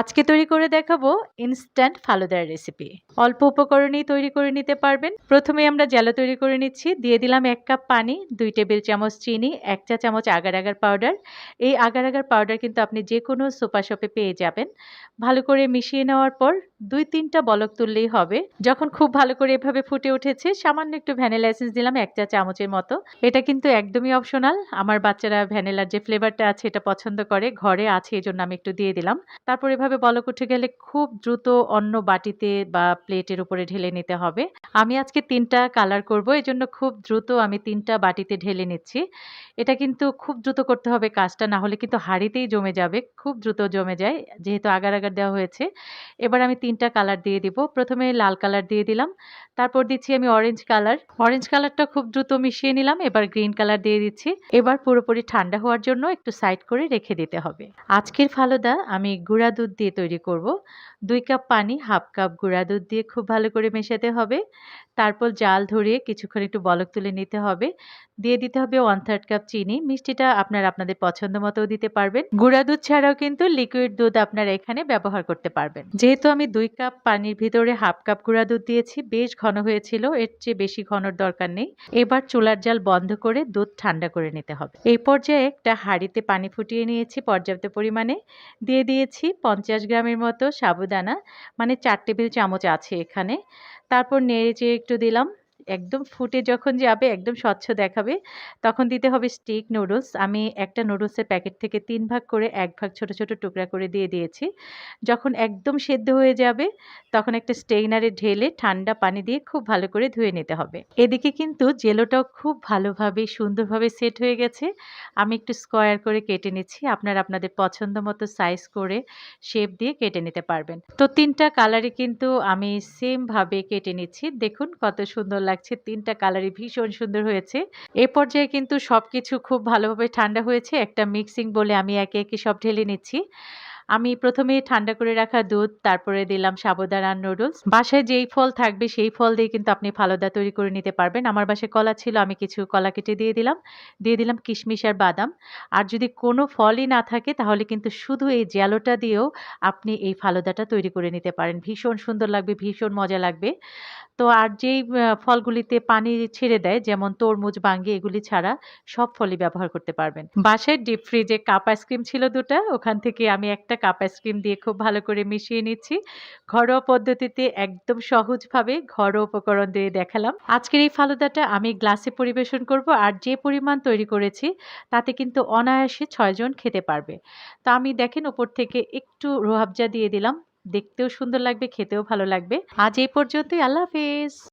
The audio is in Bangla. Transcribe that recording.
আজকে তৈরি করে দেখাবো ইনস্ট্যান্ট ফালুদার রেসিপি অল্প উপকরণেই তৈরি করে নিতে পারবেন। প্রথমে আমরা জ্যালো তৈরি করে নিচ্ছি। দিয়ে দিলাম এক কাপ পানি, দুই টেবিল চামচ চিনি, এক চা চামচ আগার আগার পাউডার এই আগার আগার পাউডার কিন্তু আপনি যে কোনো সুপার শপে পেয়ে যাবেন। ভালো করে মিশিয়ে নেওয়ার পর দুই তিনটা বলক তুললেই হবে। যখন খুব ভালো করে এভাবে ফুটে উঠেছে, সামান্য একটু ভ্যানিলা এসেন্স দিলাম এক চা চামচের মতো। এটা কিন্তু একদমই অপশনাল আমার বাচ্চারা ভ্যানিলার যে ফ্লেভারটা আছে, এটা পছন্দ করে। ঘরে আছে এই জন্য আমি একটু দিয়ে দিলাম। তারপর এভাবে বলক উঠে গেলে খুব দ্রুত অন্য বাটিতে বা প্লেটের উপরে ঢেলে নিতে হবে। আমি আজকে তিনটা কালার করব এই জন্য খুব দ্রুত আমি তিনটা বাটিতে ঢেলে নিচ্ছি। এটা কিন্তু খুব দ্রুত করতে হবে কাজটা, না হলে কিন্তু হাঁড়িতেই জমে যাবে, খুব দ্রুত জমে যায়, যেহেতু আগার আগার দেওয়া হয়েছে। এবার আমি তিনটা কালার দিয়ে দিব, প্রথমে লাল কালার দিয়ে দিলাম, তারপর দিচ্ছি আমি অরেঞ্জ কালার। অরেঞ্জ কালারটা খুব দ্রুত মিশিয়ে নিলাম, এবার গ্রিন কালার দিয়ে দিচ্ছি। এবার পুরোপুরি ঠান্ডা হওয়ার জন্য একটু সাইড করে রেখে দিতে হবে। আজকের ফালুদা, আমি গুঁড়া দুধ দিয়ে তৈরি করব। দুই কাপ পানি, হাফ কাপ গুঁড়া দুধ দিয়ে খুব ভালো করে মেশাতে হবে। তারপর জাল ধরিয়ে কিছুক্ষণ একটু বলক তুলে নিতে হবে। দিয়ে দিতে হবে ওয়ান থার্ড কাপ চিনি। মিষ্টিটা আপনার আপনাদের পছন্দ মতো দিতে পারবেন। গুঁড়া দুধ ছাড়াও কিন্তু লিকুইড দুধ আপনারা এখানে ব্যবহার করতে পারবেন। যেহেতু আমি দুই কাপ পানির ভিতরে হাফ কাপ গুঁড়া দুধ দিয়েছি, বেশ ঘন হয়েছিল, এর চেয়ে বেশি ঘনর দরকার নেই। এবার চুলার জাল বন্ধ করে দুধ ঠান্ডা করে নিতে হবে। এই পর্যায়ে একটা হাঁড়িতে পানি ফুটিয়ে নিয়েছি পর্যাপ্ত পরিমাণে। দিয়ে দিয়েছি পঞ্চাশ গ্রামের মতো সাবুদানা মানে চার টেবিল চামচ আছে এখানে। তারপর নেড়ে চেড়ে একটু দিলাম। একদম ফুটে যখন যাবে, একদম স্বচ্ছ দেখাবে, তখন দিতে হবে স্টিক নুডলস আমি একটা নুডলসের প্যাকেট থেকে তিন ভাগ করে, এক ভাগ ছোট ছোট টুকরা করে দিয়ে দিয়েছি। যখন একদম সেদ্ধ হয়ে যাবে, তখন একটা স্টেইনারে ঢেলে ঠান্ডা পানি দিয়ে খুব ভালো করে ধুয়ে নিতে হবে। এদিকে কিন্তু জেলোটাও খুব ভালোভাবে, সুন্দরভাবে সেট হয়ে গেছে। আমি একটু স্কোয়ার করে কেটে নিচ্ছি। আপনারা আপনাদের পছন্দ মতো সাইজ করে শেপ দিয়ে কেটে নিতে পারবেন। তো তিনটা কালারই কিন্তু আমি সেমভাবে কেটে নিচ্ছি। দেখুন কত সুন্দর লাগছে তিনটা কালারই ভীষণ সুন্দর হয়েছে। এ পর্যায়ে কিন্তু সব কিছু খুব ভালোভাবে ঠান্ডা হয়েছে, একটা মিক্সিং বলে আমি একে একে সব ঢেলে নিচ্ছি। আমি প্রথমে ঠান্ডা করে রাখা দুধ, তারপরে দিলাম সাবুদানার নুডলস বাসায় যেই ফল থাকবে সেই ফল দিয়ে কিন্তু আপনি ফালুদা তৈরি করে নিতে পারবেন। আমার বাসায় কলা ছিল, আমি কিছু কলা কেটে দিয়ে দিলাম। দিয়ে দিলাম কিশমিশ আর বাদাম। আর যদি কোনো ফলই না থাকে, তাহলে কিন্তু শুধু এই জ্যালোটা দিয়েও আপনি এই ফালুদাটা তৈরি করে নিতে পারেন। ভীষণ সুন্দর লাগবে, ভীষণ মজা লাগবে। তো আর যেই ফলগুলিতে পানি ছেড়ে দেয়, যেমন তরমুজ, বাঙ্গি, এগুলি ছাড়া সব ফলই ব্যবহার করতে পারবেন। বাসায় ডিপ ফ্রিজে কাপ আইসক্রিম ছিল দুটা, ওখান থেকে আমি একটা কাপ আইসক্রিম দিয়ে খুব ভালো করে মিশিয়ে নিচ্ছি। ঘরোয়া পদ্ধতিতে একদম সহজভাবে ঘরোয়া উপকরণ দিয়ে দেখালাম। আজকের এই ফালুদাটা আমি গ্লাসে পরিবেশন করব আর যে পরিমাণ তৈরি করেছি তাতে কিন্তু অনায়াসে ছয়জন খেতে পারবে। তো আমি দেখেন ওপর থেকে একটু রোহাবজা দিয়ে দিলাম। দেখতেও সুন্দর লাগবে, খেতেও ভালো লাগবে। আজ এই পর্যন্তই, আল্লাহ হাফেজ।